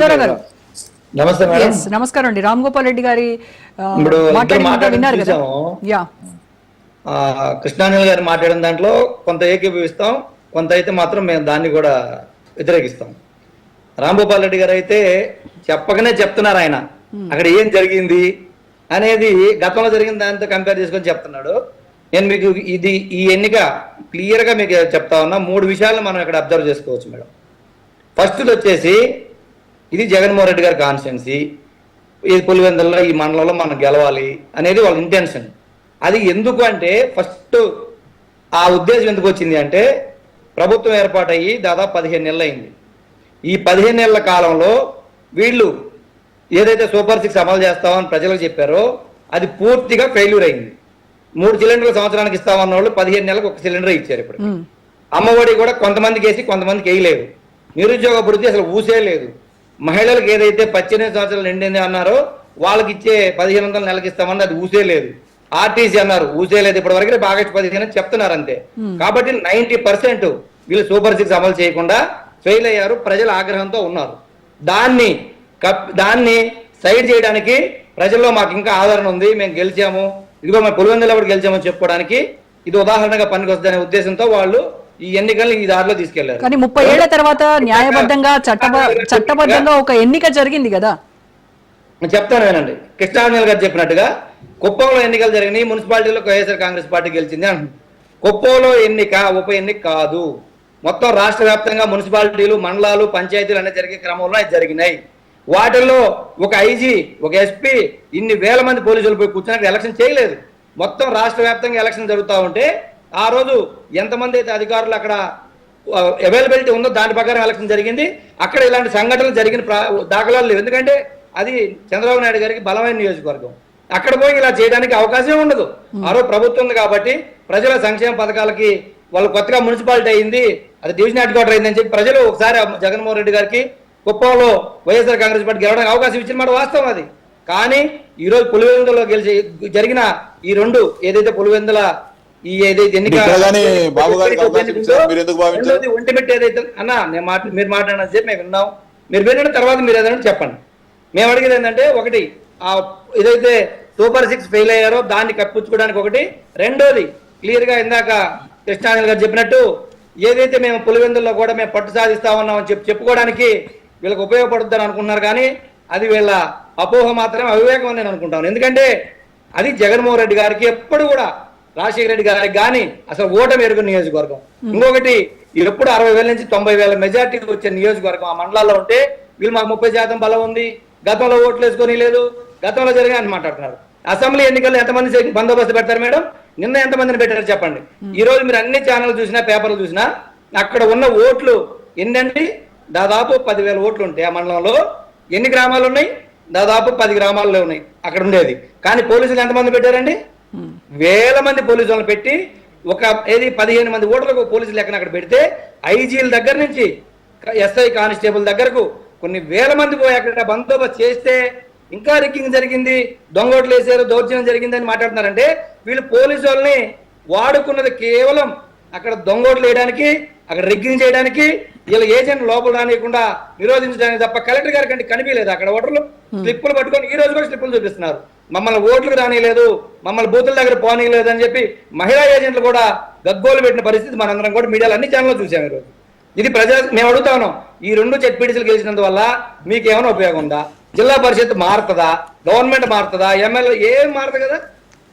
గారు నమస్తే మేడం. నమస్కారం అండి. రామ్ గోపాల్ రెడ్డి గారి విన్నారు కదా. యా. కృష్ణానిల్ గారు మాట్లాడిన దాంట్లో కొంత ఏకీభవిస్తాం కొంత అయితే మాత్రం మేము దాన్ని కూడా వ్యతిరేకిస్తాం. రాంగోపాల్ రెడ్డి గారు అయితే చెప్పకనే చెప్తున్నారు ఆయన. అక్కడ ఏం జరిగింది అనేది గతంలో జరిగిన దాంతో కంపేర్ చేసుకొని చెప్తున్నాడు. నేను మీకు ఇది ఈ ఎన్నిక క్లియర్గా మీకు చెప్తా ఉన్నా. మూడు విషయాలు మనం ఇక్కడ అబ్జర్వ్ చేసుకోవచ్చు మేడం. ఫస్ట్ వచ్చేసి ఇది జగన్మోహన్ రెడ్డి గారి కాన్స్టిట్యున్సీ. ఈ పులివెందుల్లో ఈ మండలంలో మనం గెలవాలి అనేది వాళ్ళ ఇంటెన్షన్. అది ఎందుకు అంటే ఫస్ట్ ఆ ఉద్దేశం ఎందుకు వచ్చింది అంటే ప్రభుత్వం ఏర్పాటయ్యి దాదాపు పదిహేను నెలలు అయింది. ఈ పదిహేను నెలల కాలంలో వీళ్ళు ఏదైతే సూపర్ సిక్స్ అమలు చేస్తామని ప్రజలకు చెప్పారో అది పూర్తిగా ఫెయిల్యూర్ అయింది. మూడు సిలిండర్లు సంవత్సరానికి ఇస్తామన్న వాళ్ళు పదిహేను నెలలకు ఒక సిలిండర్ ఇచ్చారు ఇప్పుడు. అమ్మఒడి కూడా కొంతమందికి వేసి కొంతమందికి వేయలేదు. నిరుద్యోగ భృతి అసలు ఊసే లేదు. మహిళలకు ఏదైతే పద్దెనిమిది సంవత్సరాలు నిండింది అన్నారో వాళ్ళకి ఇచ్చే పదిహేను వందలు నెలకి ఇస్తామని అది ఊసే లేదు. ఆర్టీసీ అన్నారు ఊసే లేదు ఇప్పటి వరకు రేపు ఆగస్టు పదిహేను చెప్తున్నారు అంతే కాబట్టి నైన్టీ పర్సెంట్ వీళ్ళు సూపర్ సిక్స్ అమలు చేయకుండా ఫెయిల్ అయ్యారు ప్రజల ఆగ్రహంతో ఉన్నారు. దాన్ని కప్ దాన్ని సైడ్ చేయడానికి ప్రజల్లో మాకు ఇంకా ఆదరణ ఉంది మేము గెలిచాము. ఇదిగో మేము పులివెందులో కూడా గెలిచామని చెప్పుకోవడానికి ఇది ఉదాహరణగా పనికొస్తుందనే ఉద్దేశంతో వాళ్ళు ఈ ఎన్నికల్ని ఈ దారిలో తీసుకెళ్ళారు. కానీ ముప్పై ఏళ్ళ తర్వాత న్యాయబద్ధంగా చట్టబ చట్టబద్ధంగా ఒక ఎన్నిక జరిగింది కదా. చెప్తాను వినండి. కృష్ణాంజలి గారు చెప్పినట్టుగా కుప్పంలో ఎన్నికలు జరిగినాయి మున్సిపాలిటీలో వైఎస్ఆర్ కాంగ్రెస్ పార్టీ గెలిచింది అంటున్నారు. కుప్పంలో ఎన్నిక ఉప ఎన్నిక కాదు. మొత్తం రాష్ట్ర వ్యాప్తంగా మున్సిపాలిటీలు మండలాలు పంచాయతీలు అనే జరిగే క్రమంలో అవి జరిగినాయి. వాటిల్లో ఒక ఐజీ ఒక ఎస్పీ ఇన్ని వేల మంది పోలీసులు పోయి కూర్చుని ఎలక్షన్ చేయలేదు. మొత్తం రాష్ట్ర వ్యాప్తంగా ఎలక్షన్ జరుగుతూ ఉంటే ఆ రోజు ఎంతమంది అయితే అధికారులు అక్కడ అవైలబిలిటీ ఉందో దాని ప్రకారం ఎలక్షన్ జరిగింది. అక్కడ ఇలాంటి సంఘటనలు జరిగిన ప్రా- దాఖలాలు లేవు. ఎందుకంటే అది చంద్రబాబు నాయుడు గారికి బలమైన నియోజకవర్గం. అక్కడ పోయి ఇలా చేయడానికి అవకాశం ఉండదు. ఆ రోజు ప్రభుత్వం ఉంది కాబట్టి ప్రజల సంక్షేమ పథకాలకి వాళ్ళు కొత్తగా మున్సిపాలిటీ అయింది అది డివిజన్ హెడ్ క్వార్టర్ అయిందని చెప్పి ప్రజలు ఒకసారి జగన్మోహన్ రెడ్డి గారికి కుప్పంలో వైఎస్ఆర్ కాంగ్రెస్ పార్టీ గెలవడానికి అవకాశం ఇచ్చిన మాట వాస్తవం అది. కానీ ఈ రోజు పులివెందులో గెలిచి జరిగిన ఈ రెండు ఏదైతే పులివెందుల ఈ ఏదైతే ఎన్నిక ఒంటిమిట్ట ఏదైతే అన్న నేను మాట మీరు మాట్లాడిన సేపు మేము విన్నాం. మీరు విన్న తర్వాత మీరు ఏదైనా చెప్పండి. మేము అడిగేది ఏంటంటే ఒకటి ఆ ఏదైతే సూపర్ సిక్స్ ఫెయిల్ అయ్యారో దాన్ని కప్పించుకోవడానికి ఒకటి రెండోది క్లియర్గా ఇందాక కృష్ణాంజలి గారు చెప్పినట్టు ఏదైతే మేము పులివెందుల్లో కూడా మేము పట్టు సాధిస్తా ఉన్నామని చెప్పి చెప్పుకోవడానికి వీళ్ళకి ఉపయోగపడుతుందని అనుకుంటున్నారు కానీ అది వీళ్ళ అపోహ మాత్రమే అవివేకం అని నేను అనుకుంటాను. ఎందుకంటే అది జగన్మోహన్ రెడ్డి గారికి ఎప్పుడు కూడా రాజశేఖర రెడ్డి గారికి కానీ అసలు ఓటమి ఎరుగు నియోజకవర్గం. ఇంకొకటి ఎప్పుడు అరవై వేల నుంచి తొంభై వేల మెజార్టీ వచ్చే నియోజకవర్గం ఆ మండలాల్లో ఉంటే వీళ్ళు మాకు ముప్పై శాతం బలం ఉంది గతంలో ఓట్లు వేసుకొని లేదు గతంలో జరిగిన అని మాట్లాడుతున్నారు. అసెంబ్లీ ఎన్నికల్లో ఎంతమంది బందోబస్తు పెడతారు మేడం? నిన్న ఎంతమందిని పెట్టారు చెప్పండి. ఈ రోజు మీరు అన్ని ఛానల్ చూసినా పేపర్లు చూసినా అక్కడ ఉన్న ఓట్లు ఎన్నండి? దాదాపు పదివేల ఓట్లు ఉంటాయి ఆ మండలంలో. ఎన్ని గ్రామాలు ఉన్నాయి? దాదాపు పది గ్రామాల్లో ఉన్నాయి. అక్కడ ఉండేది. కానీ పోలీసులు ఎంతమంది పెట్టారండి? వేల మంది పోలీసులను పెట్టి ఒక ఏది పదిహేను మంది ఓటర్లకు పోలీసులు లెక్కన అక్కడ పెడితే ఐజీల దగ్గర నుంచి ఎస్ఐ కానిస్టేబుల్ దగ్గరకు కొన్ని వేల మంది పోయి అక్కడ బందోబస్తు చేస్తే ఇంకా రిక్కింగ్ జరిగింది దొంగోట్లు వేసారు దౌర్జన్యం జరిగిందని మాట్లాడుతున్నారంటే వీళ్ళు పోలీసు వాళ్ళని వాడుకున్నది కేవలం అక్కడ దొంగోట్లు వేయడానికి అక్కడ రిగ్గింగ్ చేయడానికి వీళ్ళ ఏజెంట్ లోపల రానియకుండా నిరోధించడానికి తప్ప కలెక్టర్ గారి కంటే కనిపించలేదు అక్కడ ఓటర్లు. స్లిప్పులు పట్టుకొని ఈ రోజు కూడా స్లిప్పులు చూపిస్తున్నారు. మమ్మల్ని ఓట్లకు రానియలేదు మమ్మల్ని బూతుల దగ్గర పోనీయలేదు అని చెప్పి మహిళా ఏజెంట్లు కూడా గగ్గోలు పెట్టిన పరిస్థితి మనందరం కూడా మీడియాలో అన్ని ఛానల్లో చూసాం ఈరోజు. ఇది ప్రజా మేము అడుగుతా ఉన్నాం ఈ రెండు జెడ్పీటీసీలు గెలిచినందువల్ల మీకు ఏమైనా ఉపయోగం ఉందా? జిల్లా పరిషత్ మారుతుందా? గవర్నమెంట్ మారుతుందా? ఎమ్మెల్యే ఏం మారదు కదా?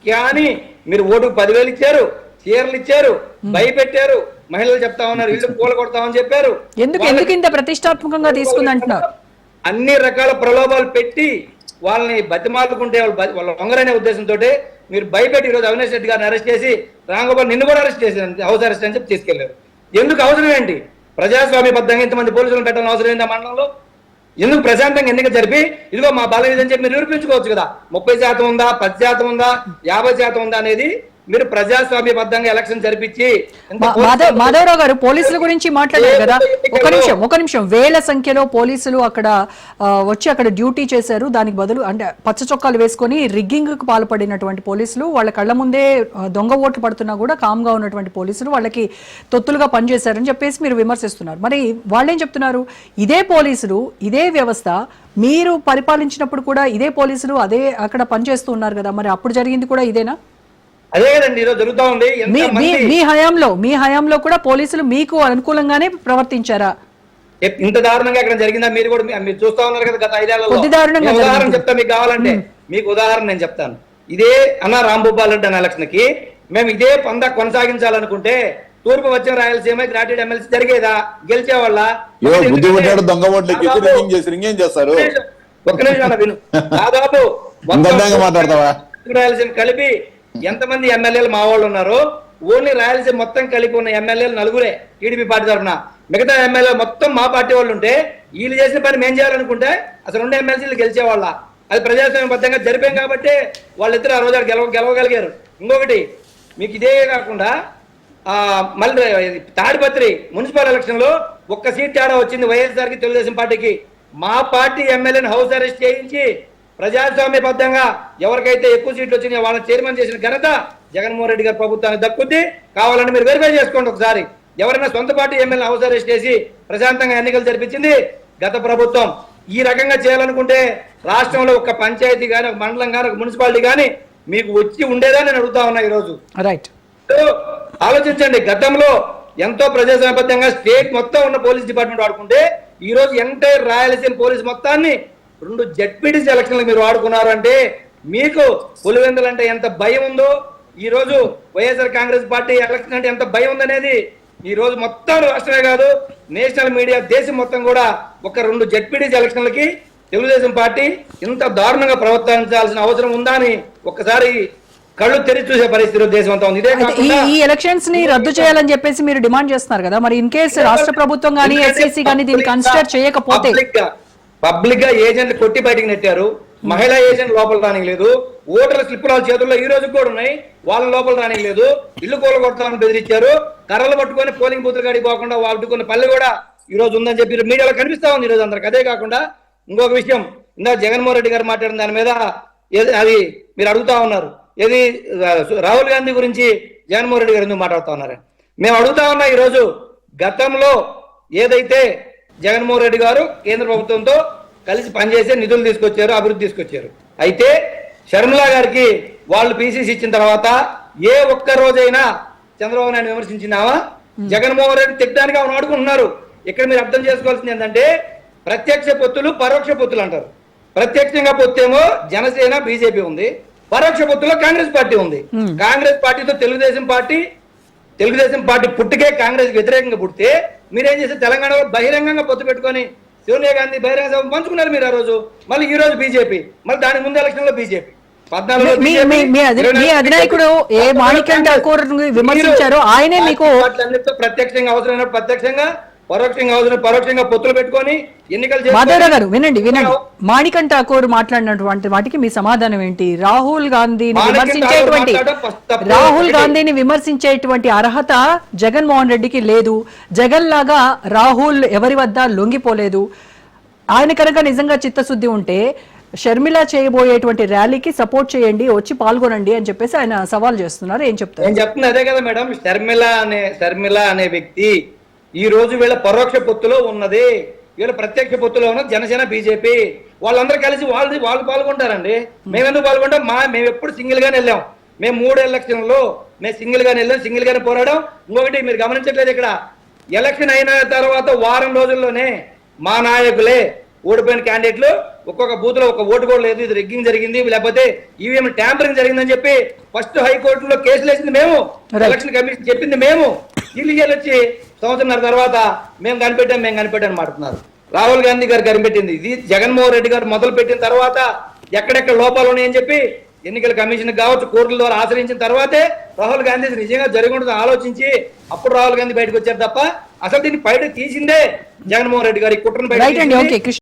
కానీ మీరు ఓటుకు పదివేలు ఇచ్చారు చీరలు ఇచ్చారు భయపెట్టారు మహిళలు చెప్తా ఉన్నారు ఇల్లు కూల కొడతామని చెప్పారు. ఎందుకు ఎందుకు ఇంత ప్రతిష్టాత్మకంగా తీసుకుంది అంటున్నారు అన్ని రకాల ప్రలోభాలు పెట్టి వాళ్ళని బతిమాలుకుంటే వాళ్ళు వాళ్ళ లొంగరనే ఉద్దేశంతో మీరు భయపెట్టి ఈరోజు అవినాష్ రెడ్డి గారిని అరెస్ట్ చేసి రాంగోపాల్ నిన్ను కూడా అరెస్ట్ చేశారు హౌస్ అరెస్ట్ అని చెప్పి తీసుకెళ్ళారు. ఎందుకు అవసరం ఏంటి? ప్రజాస్వామ్యబద్ధంగా ఇంతమంది పోలీసులను పెట్టాలని అవసరం ఏంటి ఆ మండలంలో? ఎందుకు ప్రశాంతంగా ఎన్నిక జరిపి ఇదిగో మా బలం ఇదని చెప్పి మీరు నిరూపించుకోవచ్చు కదా. ముప్పై శాతం ఉందా పది శాతం ఉందా యాభై శాతం ఉందా అనేది మీరు ప్రజాస్వామ్యబద్ధంగా ఎలక్షన్ జరిపించి మాధవరావు గారు పోలీసుల గురించి మాట్లాడారు కదా? ఒక నిమిషం ఒక నిమిషం. వేల సంఖ్యలో పోలీసులు అక్కడ వచ్చి అక్కడ డ్యూటీ చేశారు. దానికి బదులు అంటే పచ్చ చొక్కాలు వేసుకొని రిగ్గింగ్కు పాల్పడినటువంటి పోలీసులు వాళ్ళ కళ్ళ ముందే దొంగ ఓట్లు పడుతున్నా కూడా కామ్గా ఉన్నటువంటి పోలీసులు వాళ్ళకి తొత్తులుగా పనిచేశారని చెప్పేసి మీరు విమర్శిస్తున్నారు. మరి వాళ్ళేం చెప్తున్నారు? ఇదే పోలీసులు ఇదే వ్యవస్థ మీరు పరిపాలించినప్పుడు కూడా ఇదే పోలీసులు అదే అక్కడ పనిచేస్తూ ఉన్నారు కదా. మరి అప్పుడు జరిగింది కూడా ఇదేనా? అదే కదండి ఈరోజు జరుగుతా ఉంది. మీ హయాంలో మీ హయాంలో కూడా పోలీసులు మీకు అనుకూలంగానే ప్రవర్తించారా? ఇంత దారుణంగా ఇక్కడ జరిగిందా? మీరు కూడా మీరు చూస్తా ఉన్నారు కదా గత ఐదేళ్ళలో. ఉదాహరణ. చెప్తా మీకు కావాలంటే. మీకు ఉదాహరణ నేను చెప్తాను. ఇదే అన్న రాంభూపాల్ రెడ్డి అనే ఎలక్షన్కి మేము ఇదే పంద కొనసాగించాలనుకుంటే తూర్పు వచ్చిన రాయలసీమ గ్రాడ్యుయేట్ ఎమ్మెల్సీ జరిగేదా? గెలిచేవాళ్ళ ఒక్క నిమిషం, అన్న విను. దాదాపు? రాయలసీమ కలిపి ఎంతమంది ఎమ్మెల్యేలు మా వాళ్ళు ఉన్నారో ఓన్లీ రాయలసీమ మొత్తం కలిపి ఉన్న ఎమ్మెల్యేలు నలుగురే టీడీపీ పార్టీ తరఫున. మిగతా ఎమ్మెల్యే మొత్తం మా పార్టీ వాళ్ళు ఉంటే వీళ్ళు చేసిన పని మేం చేయాలనుకుంటే అసలు ఉండే ఎమ్మెల్సీలు గెలిచేవాళ్ళ. అది ప్రజాస్వామ్యబద్ధంగా జరిపాం కాబట్టి వాళ్ళిద్దరు ఆ రోజు గెలవ గెలవగలిగారు. ఇంకొకటి మీకు ఇదే కాకుండా మళ్ళీ తాడిపత్రి మున్సిపల్ ఎలక్షన్లో ఒక్క సీట్ తేడా వచ్చింది వైఎస్ఆర్కి తెలుగుదేశం పార్టీకి. మా పార్టీ ఎమ్మెల్యేని హౌస్ అరెస్ట్ చేయించి ప్రజాస్వామ్యబద్ధంగా ఎవరికైతే ఎక్కువ సీట్లు వచ్చినాయో వాళ్ళని చైర్మన్ చేసిన ఘనత జగన్మోహన్ రెడ్డి గారి ప్రభుత్వానికి దక్కుద్ది. కావాలని మీరు వెరిఫై చేసుకోండి ఒకసారి. ఎవరైనా సొంత పార్టీ ఎమ్మెల్యే హౌస్ అరెస్ట్ చేసి ప్రశాంతంగా ఎన్నికలు జరిపించింది గత ప్రభుత్వం. ఈ రకంగా చేయాలనుకుంటే రాష్ట్రంలో ఒక పంచాయతీ కానీ ఒక మండలం కానీ ఒక మున్సిపాలిటీ కానీ మీకు వచ్చి ఉండేదా నేను అడుగుతా ఉన్నా ఈరోజు. రైట్ ఆలోచించండి. గతంలో ఎంతో ప్రజాస్వామ్యబద్ధంగా స్టేట్ మొత్తం ఉన్న పోలీస్ డిపార్ట్మెంట్ వాడుకుంటే ఈ రోజు ఎంటైర్ రాయలసీమ పోలీస్ మొత్తాన్ని రెండు జడ్పీటీసీ ఎలక్షన్లు మీరు వాడుకున్నారు అంటే మీకు పులివెందులు అంటే ఎంత భయం ఉందో? ఈ రోజు వైఎస్ఆర్ కాంగ్రెస్ పార్టీ ఎలక్షన్ అంటే ఎంత భయం ఉందనేది ఈ రోజు మొత్తం రాష్ట్రమే కాదు నేషనల్ మీడియా దేశం మొత్తం కూడా ఒక రెండు జడ్పీటీసీ ఎలక్షన్లకి తెలుగుదేశం పార్టీ ఇంత దారుణంగా ప్రవర్తించాల్సిన అవసరం ఉందా అని ఒక్కసారి కళ్ళు తెరిచి చూసే పరిస్థితి దేశం అంతా ఉంది. ఇదే ఈ ఎలక్షన్స్ని రద్దు చేయాలని చెప్పేసి మీరు డిమాండ్ చేస్తున్నారు కదా మరి ఇన్ కేసు రాష్ట్ర ప్రభుత్వం కానీ ఎస్సీసీ కానీ దీన్ని కన్సిడర్ చేయకపోతే పబ్లిక్గా ఏజెంట్ కొట్టి బయటకు నెట్టారు. మహిళా ఏజెంట్ లోపల రానిలేదు ఓటర్ల స్లిప్పులు వాళ్ళ చేతుల్లో ఈ రోజు కూడా ఉన్నాయి. వాళ్ళ లోపల రానిలేదు ఇల్లు కూల కొడతామని బెదిరించారు. కర్రలు పట్టుకొని పోలింగ్ బూత్లు కాడికి పోకుండా వాళ్ళు పల్లె కూడా ఈ రోజు ఉందని చెప్పి మీడియాలో కనిపిస్తా ఉంది ఈ రోజు అందరికి. అదే కాకుండా ఇంకొక విషయం. ఇందా జగన్మోహన్ రెడ్డి గారు మాట్లాడిన దాని మీద ఏది- అది మీరు అడుగుతా ఉన్నారు. ఏది రాహుల్ గాంధీ గురించి జగన్మోహన్ రెడ్డి గారు ఎందుకు మాట్లాడుతా ఉన్నారు? మేము అడుగుతా ఉన్నా ఈరోజు గతంలో ఏదైతే జగన్మోహన్ రెడ్డి గారు కేంద్ర ప్రభుత్వంతో కలిసి పనిచేసే నిధులు తీసుకొచ్చారు అభివృద్ధి తీసుకొచ్చారు. అయితే షర్మిల గారికి వాళ్ళు పీసీసీ ఇచ్చిన తర్వాత ఏ ఒక్క రోజైనా చంద్రబాబు నాయుడు విమర్శించినావా? జగన్మోహన్ రెడ్డి తిట్టడానికి అవును అడుగుతున్నారు ఇక్కడ మీరు అర్థం చేసుకోవాల్సింది ఏంటంటే ప్రత్యక్ష పొత్తులు పరోక్ష పొత్తులు అంటారు. ప్రత్యక్షంగా పొత్తేమో జనసేన బీజేపీ ఉంది. పరోక్ష పొత్తులో కాంగ్రెస్ పార్టీ ఉంది. కాంగ్రెస్ పార్టీతో తెలుగుదేశం పార్టీ తెలుగుదేశం పార్టీ పుట్టుకే కాంగ్రెస్ వ్యతిరేకంగా పుడితే మీరేం చేస్తే తెలంగాణలో బహిరంగంగా పొత్తు పెట్టుకొని సోనియా గాంధీ బహిరంగ సభ పంచుకున్నారు మీరు ఆ రోజు. మళ్ళీ ఈ రోజు బీజేపీ. మళ్ళీ దాని ముందు ఎలక్షన్లో బీజేపీ. మీ- అధినాయకుడు BJP. ఏ మాణిక్యం ఠాకూర్ని విమర్శించారో మీరు ఆయనే మీకు ప్రత్యక్షంగా అవసరమైన ప్రత్యక్షంగా పరోక్షంగా అవసరం పరోక్షంగా పొత్తులు పెట్టుకొని ఎన్నికలు చేసుకొని- మాధవరావు గారు వినండి వినండి. మాణికం ఠాకూర్ మాట్లాడినటువంటి వాటికి మీ సమాధానం ఏంటి? రాహుల్ గాంధీని విమర్శించేటువంటి. రాహుల్. గాంధీని విమర్శించేటువంటి అర్హత జగన్మోహన్ రెడ్డికి లేదు. జగన్ లాగా రాహుల్ ఎవరి వద్ద లొంగిపోలేదు. ఆయన కనుక నిజంగా చిత్తశుద్ధి ఉంటే షర్మిల చేయబోయేటువంటి ర్యాలీకి సపోర్ట్ చేయండి వచ్చి పాల్గొనండి అని చెప్పేసి ఆయన సవాల్ చేస్తున్నారు. ఏం చెప్తారు? నేను చెప్తుంది అదే కదా మేడం. శర్మిల అనే శర్మిల అనే వ్యక్తి ఈ రోజు వీళ్ళ పరోక్ష పొత్తులో ఉన్నది. వీళ్ళ ప్రత్యక్ష పొత్తులో ఉన్నది జనసేన బీజేపీ. వాళ్ళందరూ కలిసి వాళ్ళు వాళ్ళు పాల్గొంటారండి. మేము. ఎందుకు పాల్గొంటాం? మా మేము ఎప్పుడు సింగిల్ గానే వెళ్ళాం. మేము మూడు ఎలక్షన్లో మేము సింగిల్ గానే వెళ్ళాం సింగిల్ గానే పోరాడాం. ఇంకొకటి మీరు గమనించట్లేదు ఇక్కడ. ఎలక్షన్ అయిన తర్వాత వారం రోజుల్లోనే మా నాయకులే ఓడిపోయిన క్యాండిడేట్లు ఒక్కొక్క బూత్లో ఒక ఓటు కూడా లేదు ఇది రిగ్గింగ్ జరిగింది లేకపోతే ఈవీఎం ట్యాంపరింగ్ జరిగిందని చెప్పి ఫస్ట్ హైకోర్టులో కేసులు వేసింది మేము. ఎలక్షన్ కమిషన్ చెప్పింది మేము. వీళ్ళు వచ్చి సంవత్సరంన్నర తర్వాత మేము కనిపెట్టాం మేము కనిపెట్టాం మాట్లాడుతున్నారు. రాహుల్ గాంధీ గారు కనిపెట్టింది. ఇది జగన్మోహన్ రెడ్డి గారు మొదలు పెట్టిన తర్వాత ఎక్కడెక్కడ లోపాలు ఉన్నాయని చెప్పి ఎన్నికల కమిషన్ కావచ్చు కోర్టుల ద్వారా ఆశ్రయించిన తర్వాతే రాహుల్ గాంధీ నిజంగా జరిగి ఉంటుంది ఆలోచించి అప్పుడు రాహుల్ గాంధీ బయటకు వచ్చారు తప్ప అసలు దీన్ని బయట తీసిందే జగన్మోహన్ రెడ్డి గారి. కుట్రను బయట